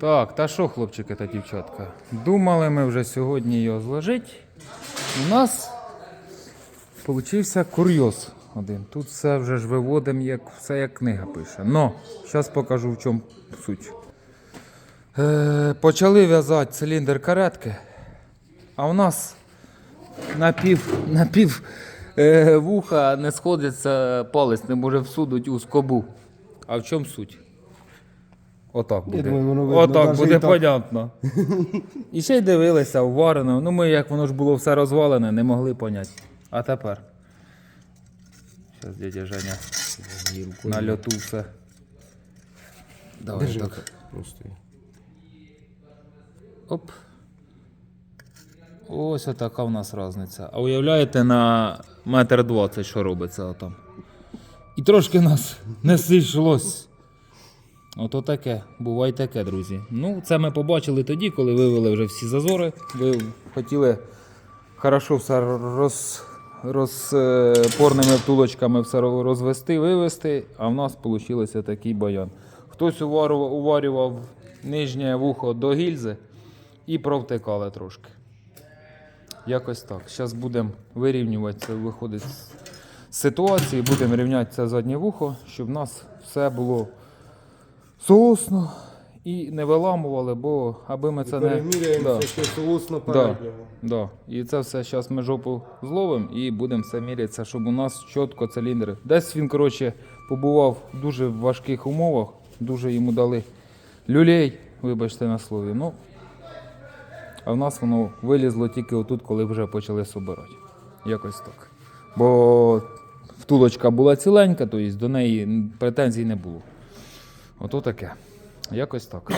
Так, та що, хлопчики та дівчатка? Думали ми вже сьогодні його зложити. У нас получився курйоз один. Тут все вже ж виводимо, як, все як книга пише. Но, зараз покажу в чому суть. Е, почали в'язати циліндр каретки, а у нас напів, напів е, вуха не сходиться палець, не може всунути у скобу. А в чому суть? Отак буде. думаю, воно видно Отак буде і так. понятно. І ще й дивилися, вварено. Ну ми, як воно ж було все розвалене, не могли поняти. А тепер. Зараз дядя Женя на льоту все. Давай Держи так. Просто. Оп. Ось така в нас різниця. А уявляєте на метр двадцять, що робиться отам. І трошки нас не зійшлось. Ото таке, буває таке, друзі. Ну, це ми побачили тоді, коли вивели вже всі зазори. Ви хотіли хорошо все роз, розпорними втулочками все розвести, вивести, а в нас вийшло такий баян. Хтось уварював, уварював нижнє вухо до гільзи і провтикали трошки. Якось так. Зараз будемо вирівнювати це, виходить з ситуації, будемо рівняти це заднє вухо, щоб в нас все було соосно і не виламували, бо аби ми це не. Да. ще соосно Да, переднього. да. І це все зараз ми жопу зловимо і будемо все мірятися, щоб у нас чітко циліндри. Десь він, коротше, побував в дуже важких умовах, дуже йому дали люлей, вибачте на слові. Ну, а в нас воно вилізло тільки отут, коли вже почали собирати. Якось так. Бо втулочка була ціленька, тобто до неї претензій не було. Ото таке. Якось так.